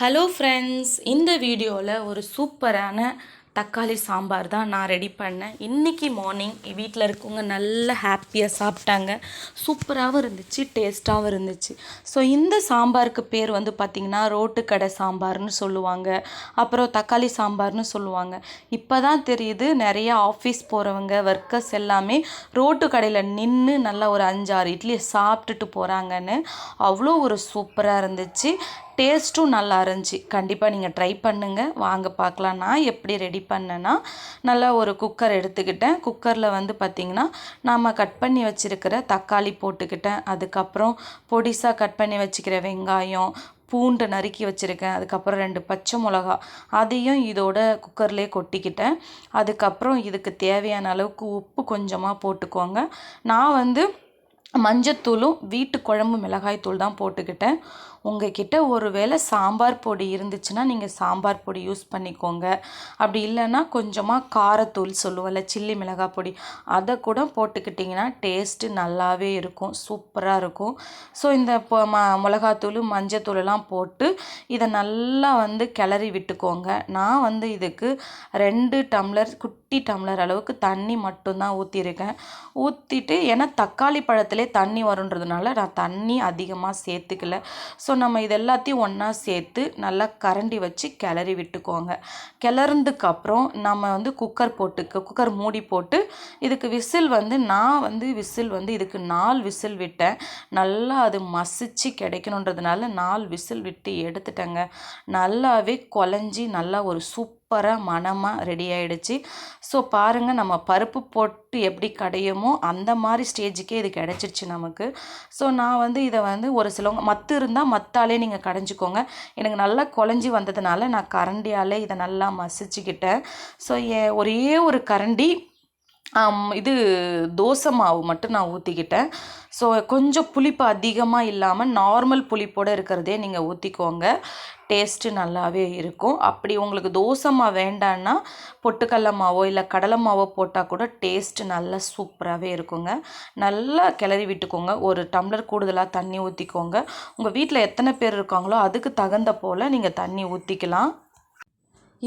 Hello friends இந்த வீடியோவில் ஒரு சூப்பரான தக்காளி சாம்பார் தான் நான் ரெடி பண்ணேன். இன்றைக்கி மார்னிங் வீட்டில் இருக்கவங்க நல்ல ஹாப்பியாக சாப்பிட்டாங்க. சூப்பராகவும் இருந்துச்சு டேஸ்ட்டாகவும் இருந்துச்சு. ஸோ இந்த சாம்பாருக்கு பேர் வந்து பார்த்திங்கன்னா ரோட்டுக்கடை சாம்பார்னு சொல்லுவாங்க. அப்புறம் தக்காளி சாம்பார்னு சொல்லுவாங்க. இப்போ தான் தெரியுது நிறைய ஆஃபீஸ் போகிறவங்க ஒர்க்கர்ஸ் எல்லாமே ரோட்டு கடையில் நின்று நல்லா ஒரு அஞ்சாறு இட்லியை சாப்பிட்டுட்டு போகிறாங்கன்னு அவ்வளோ ஒரு சூப்பராக இருந்துச்சு. டேஸ்ட்டும் நல்லா இருந்துச்சு கண்டிப்பாக நீங்கள் ட்ரை பண்ணுங்கள் வாங்க பார்க்கலாம் நான் எப்படி ரெடி பண்ணேன்னா நல்லா ஒரு குக்கர் எடுத்துக்கிட்டேன். குக்கரில் வந்து பார்த்திங்கன்னா நாம் கட் பண்ணி வச்சுருக்கிற தக்காளி போட்டுக்கிட்டேன். அதுக்கப்புறம் பொடிசாக கட் பண்ணி வச்சுக்கிற வெங்காயம் பூண்டு நறுக்கி வச்சுருக்கேன். அதுக்கப்புறம் ரெண்டு பச்சை மிளகா அதையும் இதோட குக்கர்லேயே கொட்டிக்கிட்டேன். அதுக்கப்புறம் இதுக்கு தேவையான அளவுக்கு உப்பு கொஞ்சமாக போட்டுக்கோங்க. நான் வந்து மஞ்சத்தூளும் வீட்டு குழம்பு மிளகாய்த்தூள் தான் போட்டுக்கிட்டேன். உங்ககிட்ட ஒரு வேளை சாம்பார் பொடி இருந்துச்சுன்னா நீங்கள் சாம்பார் பொடி யூஸ் பண்ணிக்கோங்க. அப்படி இல்லைன்னா கொஞ்சமாக காரத்தூள் சொல்லுவோம்ல சில்லி மிளகாய் பொடி அதை கூட போட்டுக்கிட்டிங்கன்னா டேஸ்ட்டு நல்லாவே இருக்கும் சூப்பராக இருக்கும். ஸோ இந்த இப்போ ம மிளகாத்தூள் மஞ்சத்தூளெல்லாம் போட்டு இதை நல்லா வந்து கிளறி விட்டுக்கோங்க. நான் வந்து இதுக்கு ரெண்டு டம்ளர் குட் குட்டி டம்ளர் அளவுக்கு தண்ணி மட்டும்தான் ஊற்றிருக்கேன் ஊற்றிட்டு ஏன்னா தக்காளி பழத்திலே தண்ணி வருன்றதுனால நான் தண்ணி அதிகமாக சேர்த்துக்கல. ஸோ நம்ம இது எல்லாத்தையும் ஒன்றா சேர்த்து நல்லா கரண்டி வச்சு கிளறி விட்டுக்கோங்க. கிளறதுக்கப்புறம் நம்ம வந்து குக்கர் போட்டுக்க குக்கர் மூடி போட்டு இதுக்கு விசில் வந்து நான் வந்து விசில் வந்து இதுக்கு நாலு விசில் விட்டேன். நல்லா அது மசிச்சு கிடைக்கணுன்றதுனால நாலு விசில் விட்டு எடுத்துட்டேங்க. நல்லாவே குழஞ்சி நல்லா ஒரு சூப் சூப்பராக மணமாக ரெடி ஆகிடுச்சு ஸோ பாருங்கள் நம்ம பருப்பு போட்டு எப்படி கடையுமோ அந்த மாதிரி ஸ்டேஜுக்கே இது கிடச்சிருச்சு நமக்கு. ஸோ நான் வந்து இதை வந்து ஒரு சிலவங்க மத்து இருந்தால் மத்தாலே நீங்கள் கடைஞ்சிக்கோங்க. எனக்கு நல்லா குழஞ்சி வந்ததுனால நான் கரண்டியாலே இதை நல்லா மசிச்சுக்கிட்டேன். ஸோ ஒரே ஒரு கரண்டி இது தோசை மாவு மட்டும் நான் ஊற்றிக்கிட்டேன் ஸோ கொஞ்சம் புளிப்பு அதிகமாக இல்லாமல் நார்மல் புளிப்போடு இருக்கிறதே நீங்கள் ஊற்றிக்கோங்க டேஸ்ட்டு நல்லாவே இருக்கும். அப்படி உங்களுக்கு தோசை மாவு வேண்டான்னா பொட்டுக்கடல மாவோ இல்லை கடலை மாவோ போட்டால் கூட டேஸ்ட்டு நல்லா சூப்பராகவே இருக்குங்க. நல்லா கிளறி விட்டுக்கோங்க. ஒரு டம்ளர் கூடுதலாக தண்ணி ஊற்றிக்கோங்க உங்கள் வீட்டில் எத்தனை பேர் இருக்காங்களோ அதுக்கு தகுந்த போல் நீங்கள் தண்ணி ஊற்றிக்கலாம்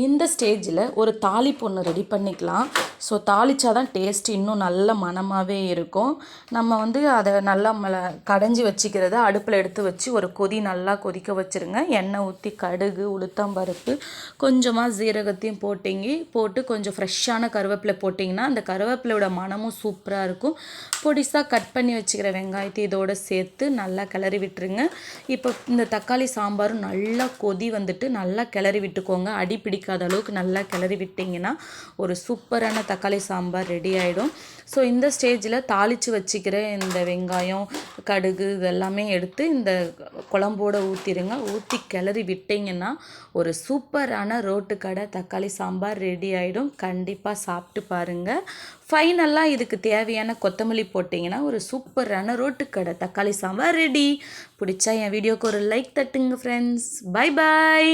இந்த ஸ்டேஜில் ஒரு தாளிப்பு ஒன்று ரெடி பண்ணிக்கலாம். ஸோ தாளித்தா தான் டேஸ்ட் இன்னும் நல்ல மனமாகவே இருக்கும். நம்ம வந்து அதை நல்லா மல கடைஞ்சி வச்சுக்கிறத அடுப்பில் எடுத்து வச்சு ஒரு கொதி நல்லா கொதிக்க வச்சுருங்க. எண்ணெய் ஊற்றி கடுகு உளுத்தம்பருப்பு கொஞ்சமாக ஜீரகத்தையும் போட்டிங்க போட்டு கொஞ்சம் ஃப்ரெஷ்ஷான கருவேப்பிலை போட்டிங்கன்னா அந்த கருவேப்பிலையோட மனமும் சூப்பராக இருக்கும். பொடிசாக கட் பண்ணி வச்சுக்கிற வெங்காயத்தை இதோடு சேர்த்து நல்லா கிளறி விட்டுருங்க. இப்போ இந்த தக்காளி சாம்பாரும் நல்லா கொதி வந்துட்டு நல்லா கிளறி விட்டுக்கோங்க. அடி பிடிக்காத அளவுக்கு நல்லா கிளறி விட்டிங்கன்னா ஒரு சூப்பரான தக்காளி சாம்பார் ரெடி ஆகிடும் ஸோ இந்த ஸ்டேஜில் தாளித்து வச்சுக்கிற இந்த வெங்காயம் கடுகு இதெல்லாமே எடுத்து இந்த குழம்போடு ஊற்றிடுங்க ஊற்றி கிளறி விட்டிங்கன்னா ஒரு சூப்பரான ரோட்டு கடை தக்காளி சாம்பார் ரெடி ஆகிடும் கண்டிப்பாக சாப்பிட்டு பாருங்கள் ஃபைனலாக இதுக்கு தேவையான கொத்தமல்லி போட்டிங்கன்னா ஒரு சூப்பரான ரோட்டுக்கடை தக்காளி சாம்பார் ரெடி. பிடிச்சா என் வீடியோக்கு ஒரு லைக் தட்டுங்க ஃப்ரெண்ட்ஸ் பை பாய்